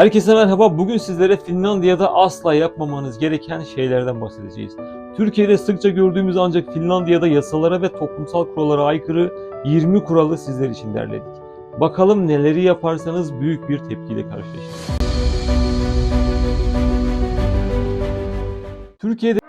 Herkese merhaba. Bugün sizlere Finlandiya'da asla yapmamanız gereken şeylerden bahsedeceğiz. Türkiye'de sıkça gördüğümüz ancak Finlandiya'da yasalara ve toplumsal kurallara aykırı 20 kuralı sizler için derledik. Bakalım neleri yaparsanız büyük bir tepkiyle karşılaşırsınız. Türkiye'de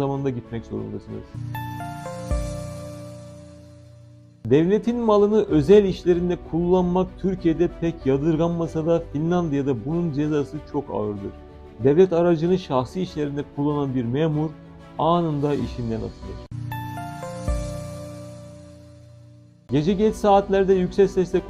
zamanında gitmek zorundasınız. Devletin malını özel işlerinde kullanmak Türkiye'de pek yadırganmasa da Finlandiya'da bunun cezası çok ağırdır. Devlet aracını şahsi işlerinde kullanan bir memur anında işinden atılır. Gece geç saatlerde yüksek sesle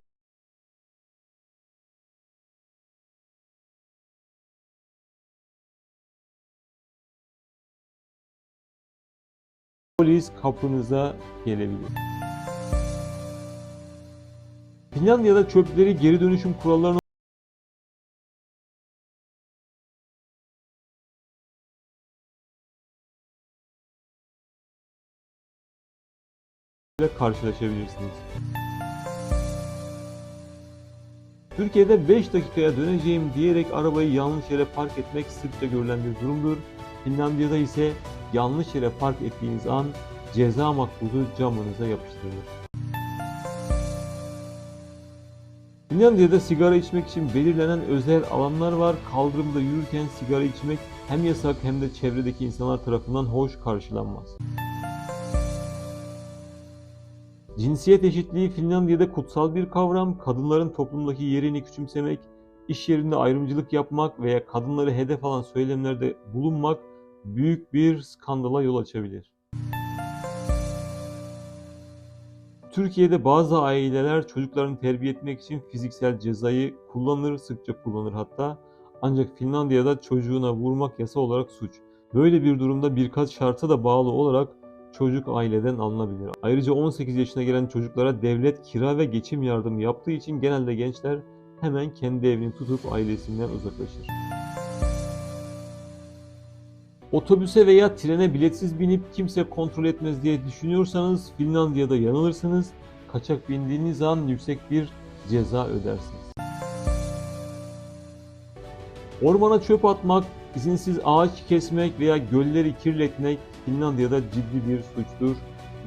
polis kapınıza gelebilir. Finlandiya'da çöpleri geri dönüşüm kurallarına ile karşılaşabilirsiniz. Türkiye'de 5 dakikaya döneceğim diyerek arabayı yanlış yere park etmek sıkça görülen bir durumdur. Finlandiya'da ise yanlış yere park ettiğiniz an ceza makbuzu camınıza yapıştırılır. Finlandiya'da sigara içmek için belirlenen özel alanlar var. Kaldırımda yürürken sigara içmek hem yasak hem de çevredeki insanlar tarafından hoş karşılanmaz. Cinsiyet eşitliği Finlandiya'da kutsal bir kavram. Kadınların toplumdaki yerini küçümsemek, iş yerinde ayrımcılık yapmak veya kadınları hedef alan söylemlerde bulunmak büyük bir skandala yol açabilir. Türkiye'de bazı aileler çocuklarını terbiye etmek için fiziksel cezayı kullanır, sıkça kullanır hatta. Ancak Finlandiya'da çocuğuna vurmak yasa olarak suç. Böyle bir durumda birkaç şarta da bağlı olarak çocuk aileden alınabilir. Ayrıca 18 yaşına gelen çocuklara devlet kira ve geçim yardımı yaptığı için genelde gençler hemen kendi evini tutup ailesinden uzaklaşır. Otobüse veya trene biletsiz binip kimse kontrol etmez diye düşünüyorsanız Finlandiya'da yanılırsınız. Kaçak bindiğiniz an yüksek bir ceza ödersiniz. Ormana çöp atmak, izinsiz ağaç kesmek veya gölleri kirletmek Finlandiya'da ciddi bir suçtur.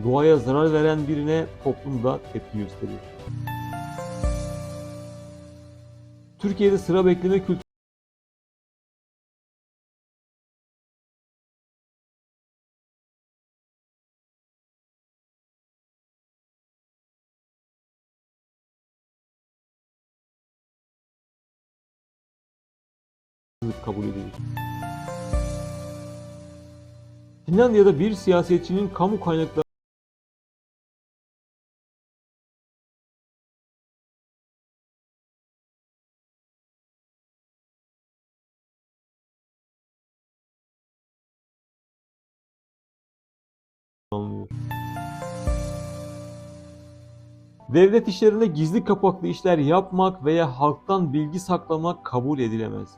Doğaya zarar veren birine toplumda tepki gösterir. Türkiye'de sıra bekleme kültürü kabul edilir. Finlandiya'da bir siyasetçinin kamu kaynakları. Devlet işlerinde gizli kapaklı işler yapmak veya halktan bilgi saklamak kabul edilemez.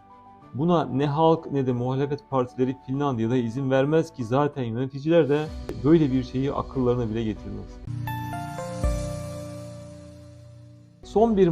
Buna ne halk ne de muhalefet partileri Finlandiya'da izin vermez ki zaten yöneticiler de böyle bir şeyi akıllarına bile getirmez. Son bir